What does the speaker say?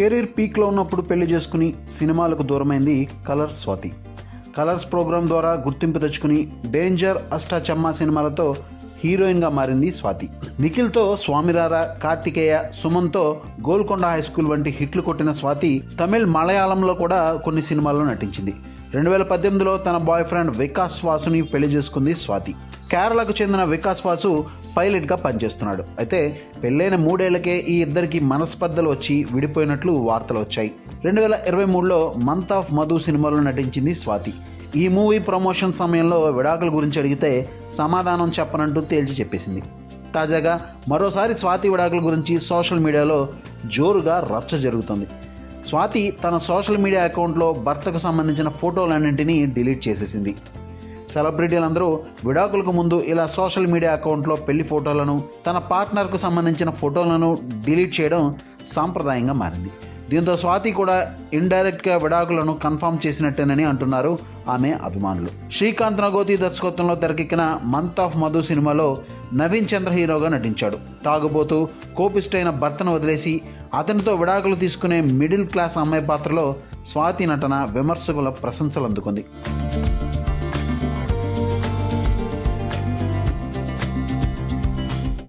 Career పీక్లో ఉన్నప్పుడు పెళ్ళి చేసుకుని సినిమాలకు దూరమైంది కలర్స్ స్వాతి. కలర్స్ ప్రోగ్రాం ద్వారా గుర్తింపు తెచ్చుకుని డేంజర్ అష్టాచమ్మ సినిమాలతో హీరోయిన్గా మారింది స్వాతి. నిఖిల్తో స్వామిరారా కార్తికేయ సుమన్తో గోల్కొండ హై స్కూల్ వంటి హిట్లు కొట్టిన స్వాతి తమిళ్ మలయాళంలో కూడా కొన్ని సినిమాల్లో నటించింది. రెండు వేల పద్దెనిమిదిలో తన బాయ్ ఫ్రెండ్ వికాస్ వాసుని పెళ్ళి చేసుకుంది స్వాతి. కేరళకు చెందిన వికాస్ వాసు పైలట్గా పనిచేస్తున్నాడు. అయితే పెళ్ళైన మూడేళ్ళకే ఈ ఇద్దరికి మనస్పర్ధలు వచ్చి విడిపోయినట్లు వార్తలు వచ్చాయి. రెండు వేల ఇరవై మూడులో మంత్ ఆఫ్ మధు సినిమాలో నటించింది స్వాతి. ఈ మూవీ ప్రమోషన్ సమయంలో విడాకుల గురించి అడిగితే సమాధానం చెప్పనంటూ తేల్చి చెప్పేసింది. తాజాగా మరోసారి స్వాతి విడాకుల గురించి సోషల్ మీడియాలో జోరుగా రచ్చ జరుగుతుంది. స్వాతి తన సోషల్ మీడియా అకౌంట్లో భర్తకు సంబంధించిన ఫోటోలన్నింటినీ డిలీట్ చేసేసింది. సెలబ్రిటీలందరూ విడాకులకు ముందు ఇలా సోషల్ మీడియా అకౌంట్లో పెళ్ళి ఫోటోలను తన పార్ట్నర్కు సంబంధించిన ఫోటోలను డిలీట్ చేయడం సాంప్రదాయంగా మారింది. దీంతో స్వాతి కూడా ఇండైరెక్ట్గా విడాకులను కన్ఫర్మ్ చేసినట్టేనని అంటున్నారు ఆమె అభిమానులు. శ్రీకాంత్ నగోతి దర్శకత్వంలో తెరకెక్కిన మంత్ ఆఫ్ మధు సినిమాలో నవీన్ చంద్ర హీరోగా నటించాడు. తాగుబోతూ కోపిష్టైన భర్తను వదిలేసి అతనితో విడాకులు తీసుకునే మిడిల్ క్లాస్ అమ్మాయి పాత్రలో స్వాతి నటన విమర్శకుల ప్రశంసలు అందుకుంది.